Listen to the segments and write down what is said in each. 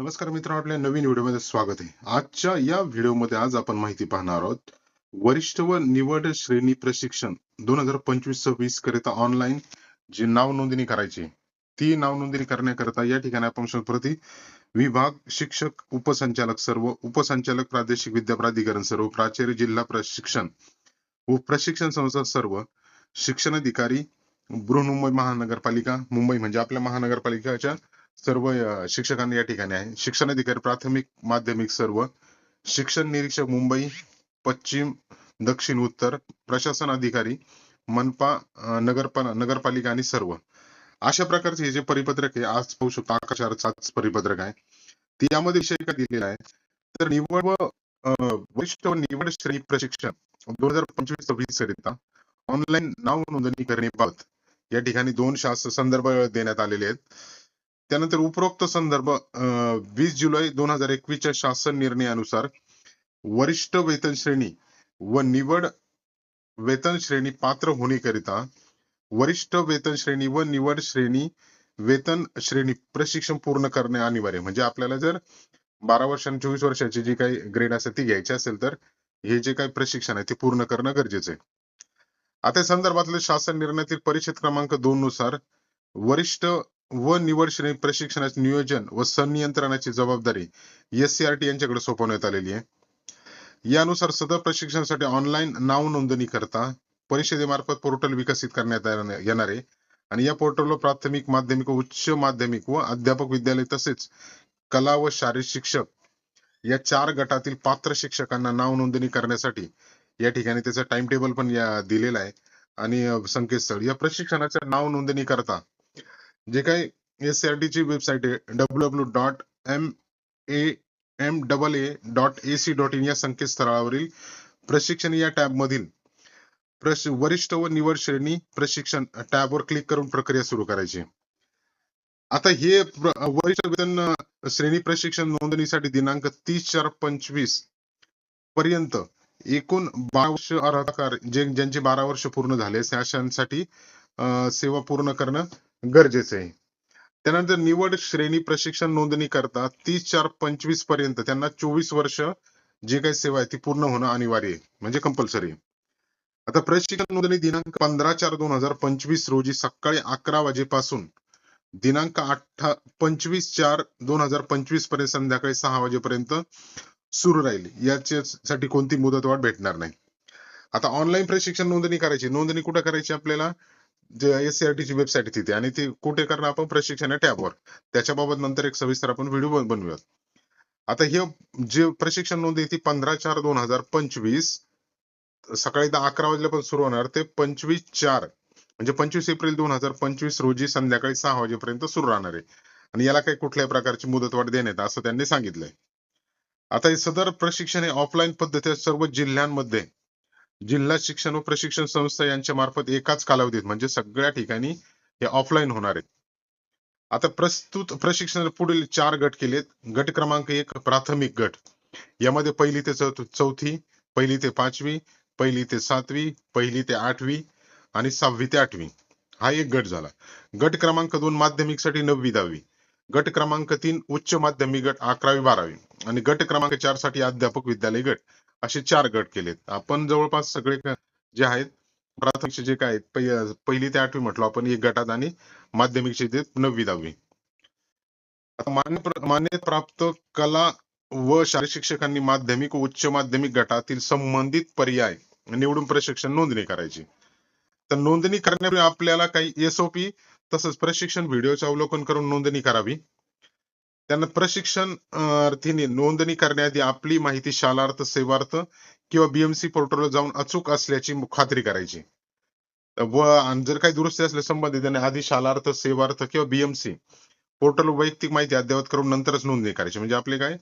नमस्कार मित्रांनो आपल्या नवीन व्हिडिओमध्ये स्वागत आहे. आजच्या या व्हिडिओमध्ये आज आपण माहिती पाहणार आहोत वरिष्ठ व निवड श्रेणी प्रशिक्षण दोन हजार पंचवीस सव्वीस करिता ऑनलाईन जी नाव नोंदणी करायची ती नाव नोंदणी करण्याकरिता या ठिकाणी आपण प्रति विभाग शिक्षक उपसंचालक सर्व उपसंचालक प्रादेशिक विद्या प्राधिकरण सर्व प्राचार्य जिल्हा प्रशिक्षण व प्रशिक्षण संस्था सर्व शिक्षण अधिकारी बृहन्मुंबई महानगरपालिका मुंबई म्हणजे आपल्या महानगरपालिकेच्या सर्व शिक्षकांनी या ठिकाणी आहे. शिक्षण अधिकारी प्राथमिक माध्यमिक सर्व. शिक्षण निरीक्षक मुंबई पश्चिम दक्षिण उत्तर. प्रशासन अधिकारी मनपा नगरपा नगरपालिका आणि सर्व. अशा प्रकारचे हे जे परिपत्रक आहे आज पाहू शकतो. आकाशाचं परिपत्रक आहे. ते यामध्ये विषय काय दिलेला आहे. तर निवड व वरिष्ठ व निवड श्रेणी प्रशिक्षण दोन हजार पंचवीस सव्वीस करिता ऑनलाईन नाव नोंदणी करण्याबाबत या ठिकाणी दोन शास्त्र संदर्भ देण्यात आलेले आहेत. त्यानंतर उपरोक्त संदर्भ वीस जुलै दोन हजार एकवीसच्या शासन निर्णयानुसार वरिष्ठ वेतन श्रेणी व निवड वेतन श्रेणी पात्र होण्याकरिता वरिष्ठ वेतन श्रेणी व निवड श्रेणी वेतन श्रेणी प्रशिक्षण पूर्ण करणे अनिवार्य. म्हणजे आपल्याला जर बारा वर्षां चोवीस वर्षाची जी काही ग्रेड असेल ती घ्यायची असेल तर हे जे काही प्रशिक्षण आहे ते पूर्ण करणं गरजेचं आहे. आता संदर्भातले शासन निर्णयातील परिषद क्रमांक दोन नुसार वरिष्ठ व निवड श्रेणी प्रशिक्षणाचे नियोजन व संनियंत्रणाची जबाबदारी एससीआरटी यांच्याकडे सोपवण्यात आलेली आहे. यानुसार सदर प्रशिक्षणासाठी ऑनलाईन नाव नोंदणी करता परिषदेमार्फत पोर्टल विकसित करण्यात येणार आहे. आणि या पोर्टलवर प्राथमिक माध्यमिक व उच्च माध्यमिक व अध्यापक विद्यालय तसेच कला व शारीरिक शिक्षक या चार गटातील पात्र शिक्षकांना नाव नोंदणी करण्यासाठी या ठिकाणी त्याचा टाइम टेबल पण या दिलेला आहे. आणि संकेतस्थळ. या प्रशिक्षणाच्या नाव नोंदणी करता जे काही एस ची वेबसाईट आहे W W dot M A M double A dot A C dot in या संकेतस्थळावरील प्रशिक्षण या टॅबमधील प्रश वरिष्ठ व निवड श्रेणी प्रशिक्षण टॅबवर क्लिक करून प्रक्रिया सुरू करायची. आता हे वरिष्ठ वेतन श्रेणी प्रशिक्षण नोंदणीसाठी दिनांक तीस चार पंचवीसपर्यंत एकूण बारा वर्ष अर्हताकार जे ज्यांचे बारा वर्ष पूर्ण झाले अशांसाठी सेवा पूर्ण करणं गरजेचं आहे. त्यानंतर निवड श्रेणी प्रशिक्षण नोंदणी करता तीस चार पंचवीसपर्यंत त्यांना चोवीस वर्ष जी काही सेवा आहे ती पूर्ण होणं अनिवार्य आहे म्हणजे कंपल्सरी आता प्रशिक्षण नोंदणी दिनांक पंधरा चार दोन हजार पंचवीस रोजी सकाळी अकरा वाजेपासून दिनांक अठ्ठा पंचवीस चार दोन हजार पंचवीसपर्यंत संध्याकाळी सहा वाजेपर्यंत सुरू राहील. याच्यासाठी कोणती मुदतवाढ भेटणार नाही. आता ऑनलाईन प्रशिक्षण नोंदणी करायची. नोंदणी कुठे करायची आपल्याला? जे ची वेबसाईट तिथे. आणि ती कुठे करणार आपण? प्रशिक्षण टॅबवर त्याच्याबाबत नंतर एक सविस्तर आपण व्हिडिओ बनवूयात. आता हे जे प्रशिक्षण नोंदणी ती पंधरा चार दोन हजार पंचवीस सकाळी दहा अकरा वाजल्यापासून सुरू होणार. ते पंचवीस चार म्हणजे पंचवीस एप्रिल दोन हजार पंचवीस रोजी संध्याकाळी सहा वाजेपर्यंत सुरू राहणार आहे. आणि याला काही कुठल्याही प्रकारची मुदतवाढ देण्यात असं त्यांनी सांगितलंय. आता हे सदर प्रशिक्षण हे ऑफलाईन पद्धतीने सर्व जिल्ह्यांमध्ये जिल्हा शिक्षण व प्रशिक्षण संस्था यांच्या मार्फत एकाच कालावधीत म्हणजे सगळ्या ठिकाणी हे ऑफलाईन होणार आहेत. आता प्रस्तुत प्रशिक्षण पुढील चार गट केलेत. गट क्रमांक एक प्राथमिक गट. यामध्ये पहिली ते चौथी पहिली ते पाचवी पहिली ते सातवी पहिली ते आठवी आणि सहावी ते आठवी. हा एक गट झाला. गट क्रमांक दोन माध्यमिकसाठी नववी दहावी. गट क्रमांक तीन उच्च माध्यमिक गट अकरावी बारावी. आणि गट क्रमांक चारसाठी अध्यापक विद्यालय गट. असे चार गट केलेत. आपण जवळपास सगळे जे आहेत प्राथमिकचे जे काय आहेत, पहिली ते आठवी म्हटलं आपण एक गटात आणि माध्यमिकचे ते नववी दहावी. आता मान्य मान्य प्राप्त कला व शारीरिक शिक्षकांनी माध्यमिक व उच्च माध्यमिक गटातील संबंधित पर्याय निवडून प्रशिक्षण नोंदणी करायची. तर नोंदणी करण्यापूर्वी आपल्याला काही एसओपी तसंच प्रशिक्षण व्हिडिओचे अवलोकन करून नोंदणी करावी. त्यांना प्रशिक्षण अर्थीने नोंदणी करण्याआधी आपली माहिती शालार्थ सेवार्थ किंवा बीएमसी पोर्टलवर जाऊन अचूक असल्याची खात्री करायची. व जर काही दुरुस्ती असल्या संबंधित त्यांनी आधी शालार्थ सेवार्थ किंवा बीएमसी पोर्टल वैयक्तिक माहिती अद्ययावत करून नंतरच नोंदणी करायची. म्हणजे आपले काय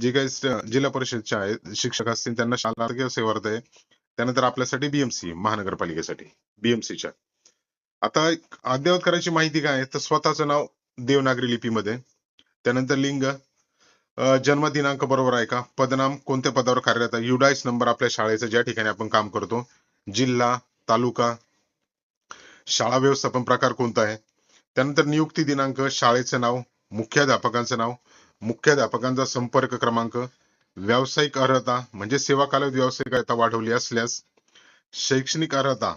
जे काही जिल्हा परिषदचे आहेत शिक्षक असतील त्यांना शालार्थ किंवा सेवार्थ आहे त्यानंतर आपल्यासाठी बीएमसी महानगरपालिकेसाठी बीएमसीच्या आता अद्ययावत करायची माहिती काय आहे? तर स्वतःचं नाव देवनागरी लिपीमध्ये. त्यानंतर लिंग. जन्मदिनांक बरोबर आहे का? पदनाम कोणत्या पदावर कार्यरत आहे? युडाईस नंबर आपल्या शाळेचं ज्या ठिकाणी आपण काम करतो. जिल्हा तालुका शाळा व्यवस्थापन प्रकार कोणता आहे? त्यानंतर नियुक्ती दिनांक शाळेचं नाव मुख्याध्यापकांचं नाव मुख्याध्यापकांचा संपर्क क्रमांक व्यावसायिक अर्हता म्हणजे सेवा कालावधी व्यावसायिक अर्हता वाढवली असल्यास शैक्षणिक अर्हता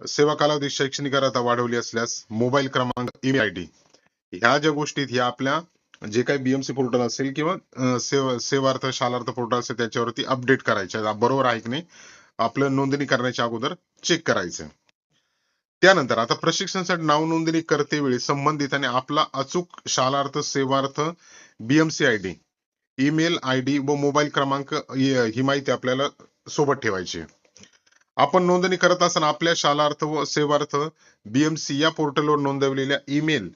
सेवा कालावधी शैक्षणिक अर्हता वाढवली असल्यास मोबाईल क्रमांक ईमेल आय डी. ह्या ज्या गोष्टी आहेत, ह्या आपल्या जे काही बीएमसी पोर्टल असेल किंवा सेवार्थ शालार्थ पोर्टल असेल त्याच्यावरती अपडेट करायच्या बरोबर आहे की नाही? आपलं नोंदणी करण्याच्या अगोदर चेक करायचं त्यानंतर आता प्रशिक्षणासाठी नाव नोंदणी करते वेळी संबंधिताने आपला अचूक Shalarth Sevarth BMC I D email I D व मोबाईल क्रमांक ही माहिती आपल्याला सोबत ठेवायची आपण नोंदणी करत असताना आपल्या शालार्थ व सेवार्थ बीएमसी या पोर्टलवर नोंदवलेल्या ईमेल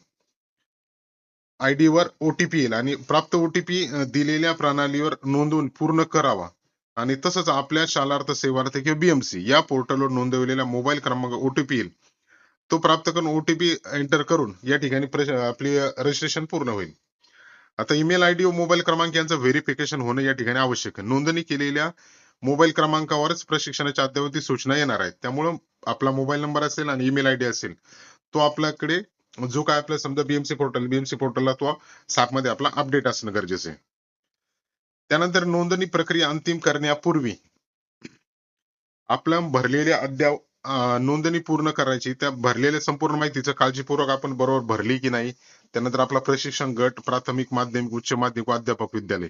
आय डी वर ओटीपी येईल आणि प्राप्त ओटीपी दिलेल्या प्रणालीवर नोंदवून पूर्ण करावा. आणि तसंच आपल्या शालार्थ सेवार्थ किंवा बीएमसी या पोर्टलवर नोंदवलेल्या मोबाईल क्रमांक ओटीपी येईल. तो प्राप्त करून ओटीपी एंटर करून या ठिकाणी आपली रजिस्ट्रेशन पूर्ण होईल. आता ईमेल आयडी व मोबाईल क्रमांक यांचं व्हेरिफिकेशन होणं या ठिकाणी आवश्यक आहे. नोंदणी केलेल्या मोबाईल क्रमांकावरच प्रशिक्षणाच्या अद्यावधी सूचना येणार आहेत. त्यामुळं आपला मोबाईल नंबर असेल आणि ईमेल आयडी असेल तो आपल्याकडे जो काय आपला समजा बीएमसी पोर्टल बीएमसी पोर्टलला तो SAP मध्ये आपला अपडेट असणं गरजेचं आहे त्यानंतर नोंदणी प्रक्रिया अंतिम करण्यापूर्वी आपल्या भरलेल्या अद्याव नोंदणी पूर्ण करायची त्या भरलेल्या संपूर्ण माहितीचं काळजीपूर्वक आपण बरोबर भरली की नाही त्यानंतर आपला प्रशिक्षण गट प्राथमिक माध्यमिक उच्च माध्यमिक व अध्यापक विद्यालय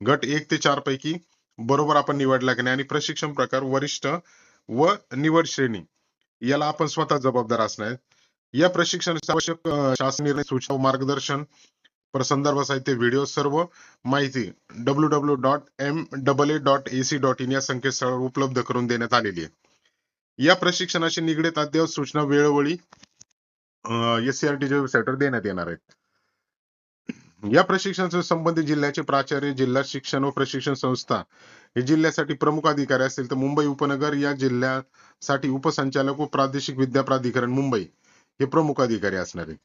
गट एक ते चार पैकी बरोबर आपण निवडला की नाही आणि प्रशिक्षण प्रकार वरिष्ठ व निवड श्रेणी याला आपण स्वतः जबाबदार असणार आहे. या प्रशिक्षणाचे आवश्यक शासन निर्णय सूचना मार्गदर्शन संदर्भ साहित्य व्हिडिओ सर्व माहिती W W dot M double A dot AC dot in या संकेतस्थळावर उपलब्ध करून देण्यात आलेली आहे. या प्रशिक्षणाशी निगडीत अद्ययावत सूचना वेळोवेळी एस सी आर टी वेबसाईटवर देण्यात येणार आहेत. या प्रशिक्षणाशी संबंधित जिल्ह्याचे प्राचार्य जिल्हा शिक्षण व प्रशिक्षण संस्था हे जिल्ह्यासाठी प्रमुख अधिकारी असतील तर मुंबई उपनगर या जिल्ह्यासाठी उपसंचालक व प्रादेशिक विद्या प्राधिकरण मुंबई. हे प्रमुख अधिकारी असणार आहे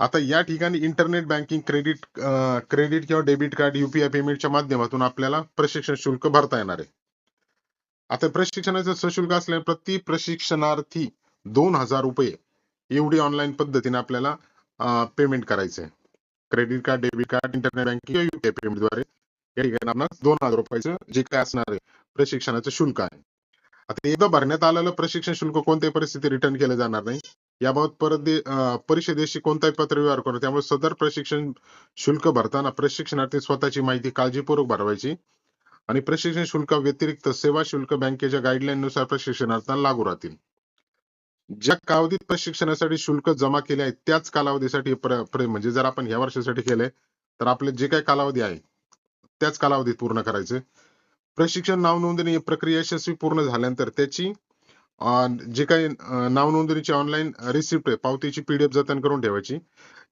आता या ठिकाणी इंटरनेट बँकिंग क्रेडिट क्रेडिट किंवा डेबिट कार्ड युपीआय पेमेंटच्या माध्यमातून आपल्याला प्रशिक्षण शुल्क भरता येणार आहे. आता प्रशिक्षणाचं सशुल्क असल्याने प्रति प्रशिक्षणार्थी दोन हजार रुपये एवढी ऑनलाईन पद्धतीने आपल्याला पेमेंट करायचं आहे credit card debit card internet banking किंवा युपीआय पेमेंटद्वारे या ठिकाणी दोन हजार रुपयाचं जे काय असणार आहे प्रशिक्षणाचं शुल्क आहे. आता एकदा भरण्यात आलेलं प्रशिक्षण शुल्क कोणत्याही परिस्थिती रिटर्न केलं जाणार नाही. याबाबत परत परिषदेशी कोणताही पत्र व्यवहार करू त्यामुळे सदर प्रशिक्षण शुल्क भरताना प्रशिक्षणार्थी स्वतःची माहिती काळजीपूर्वक भरवायची आणि प्रशिक्षण शुल्का व्यतिरिक्त सेवा शुल्क बँकेच्या गाईडलाईन नुसार प्रशिक्षणार्थ्यांना लागू राहतील. ज्या कालावधीत प्रशिक्षणासाठी शुल्क जमा केले आहे त्याच कालावधीसाठी म्हणजे जर आपण ह्या वर्षासाठी केले तर आपले जे काही कालावधी आहे त्याच कालावधीत पूर्ण करायचे. प्रशिक्षण नावनोंदणी प्रक्रिया यशस्वी पूर्ण झाल्यानंतर त्याची जे काही नावनोंदणीची ऑनलाईन रिसिप्ट आहे पावतीची पीडीएफ जतन करून ठेवायची.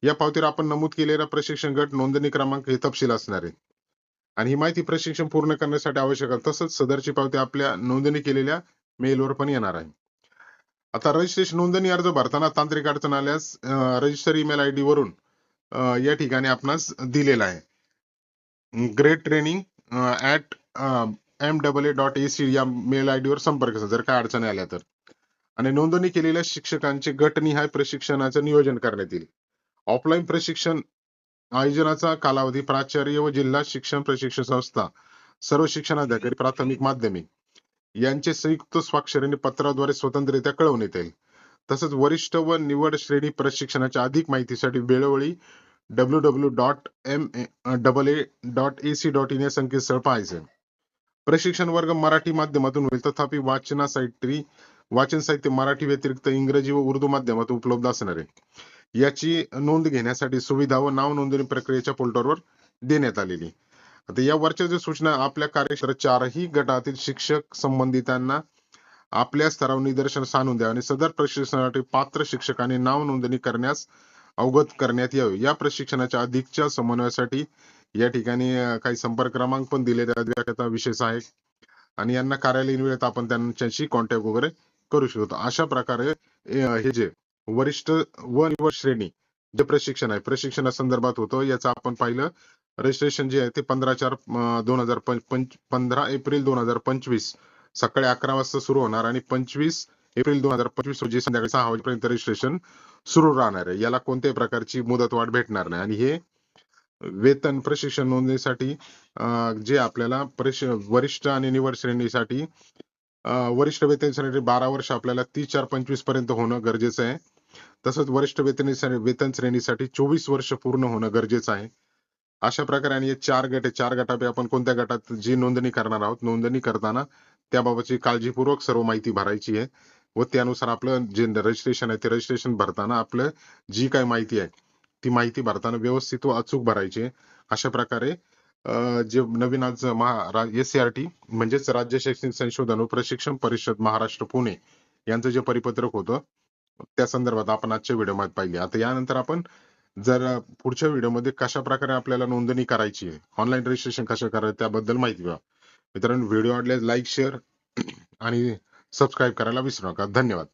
या पावतीवर आपण नमूद केलेला प्रशिक्षण गट नोंदणी क्रमांक हे तपशील असणार आहे. आणि ही माहिती प्रशिक्षण पूर्ण करण्यासाठी आवश्यक आहे. तसंच सदरची पावती आपल्या नोंदणी केलेल्या मेलवर पण येणार आहे. आता रजिस्ट्रेशन नोंदणी अर्ज भरताना तांत्रिक अडचण आल्यास रजिस्टर ईमेल आय डी वरून या ठिकाणी आपणास दिलेला आहे. Great training at M double A dot A C या मेल आय वर संपर्क साधा जर काय अडचणी आल्या तर. आणि नोंदणी केलेल्या शिक्षकांचे गटनिहाय प्रशिक्षणाचं नियोजन करण्यात येईल. ऑफलाईन प्रशिक्षण आयोजनाचा कालावधी प्राचार्य व जिल्हा शिक्षण प्रशिक्षण संस्था सर्व शिक्षणाधिकारी प्राथमिक माध्यमिक यांचे संयुक्त स्वाक्षरीने पत्राद्वारे स्वतंत्ररित्या कळवण्यात येईल. तसंच वरिष्ठ व निवड श्रेणी प्रशिक्षणाच्या अधिक माहितीसाठी वेळोवेळी W W dot M double A dot A C dot in या संकेतस्थळ पाहायचे. प्रशिक्षण वर्ग मराठी माध्यमातून होईल. तथापि वाचनासाठी वाचन साहित्य मराठी व्यतिरिक्त इंग्रजी व उर्दू माध्यमात उपलब्ध असणार आहे. याची नोंद घेण्यासाठी सुविधा व नाव नोंदणी प्रक्रियेच्या पोर्टलवर देण्यात आलेली आता या वरच्या ज्या सूचना आपल्या कार्यक्षेत्र चारही गटातील शिक्षक संबंधितांना आपल्या स्तरावर निदर्शन आणून द्या आणि सदर प्रशिक्षणासाठी पात्र शिक्षकांनी नाव नोंदणी करण्यास अवगत करण्यात यावे. या प्रशिक्षणाच्या अधिकच्या समन्वयासाठी या ठिकाणी काही संपर्क क्रमांक पण दिलेले विशेष आहे आणि यांना कार्यालयीन वेळेत आपण त्यांच्याशी कॉन्टॅक्ट वगैरे करू शकतो. अशा प्रकारे हे जे वरिष्ठ व निवड श्रेणी जे प्रशिक्षण आहे प्रशिक्षणासंदर्भात होतं. याचं आपण पाहिलं. रजिस्ट्रेशन जे आहे ते पंधरा चार दोन हजार पंधरा एप्रिल दोन हजार पंचवीस सकाळी अकरा वाजता सुरू होणार आणि पंचवीस एप्रिल दोन हजार पंचवीस रोजी संध्याकाळी सहा वाजेपर्यंत रजिस्ट्रेशन सुरू राहणार आहे. याला कोणत्याही प्रकारची मुदतवाढ भेटणार नाही. आणि हे वेतन प्रशिक्षण नोंदणीसाठी जे आपल्याला वरिष्ठ आणि निवड श्रेणीसाठी वरिष्ठ वेतन श्रेणी बारा वर्ष आपल्याला तीस चार पंचवीसपर्यंत होणं गरजेचं आहे. तसंच वरिष्ठ वेतन वेतन श्रेणीसाठी चोवीस वर्ष पूर्ण होणं गरजेचं आहे. अशा प्रकारे आणि चार गट आहे. चार गटापे आपण कोणत्या गटात जी नोंदणी करणार आहोत? नोंदणी करताना त्याबाबतची काळजीपूर्वक सर्व माहिती भरायची आहे. व त्यानुसार आपलं जे रजिस्ट्रेशन आहे ते रजिस्ट्रेशन भरताना आपलं जी काय माहिती आहे ती माहिती भरताना व्यवस्थित व अचूक भरायची अशा प्रकारे जे नवीन आज एस टी म्हणजेच राज्य शैक्षणिक संशोधन व प्रशिक्षण परिषद महाराष्ट्र पुणे यांचं जे परिपत्रक होतं त्या संदर्भात आपण आजच्या व्हिडिओमध्ये पाहिले. आता यानंतर आपण जर पुढच्या व्हिडिओमध्ये कशा प्रकारे आपल्याला नोंदणी करायची आहे ऑनलाईन रजिस्ट्रेशन कसं करायचं त्याबद्दल माहिती घ्या. मित्रांनो व्हिडिओ आवडल्यास लाईक शेअर आणि सबस्क्राईब करायला विसरू नका. धन्यवाद.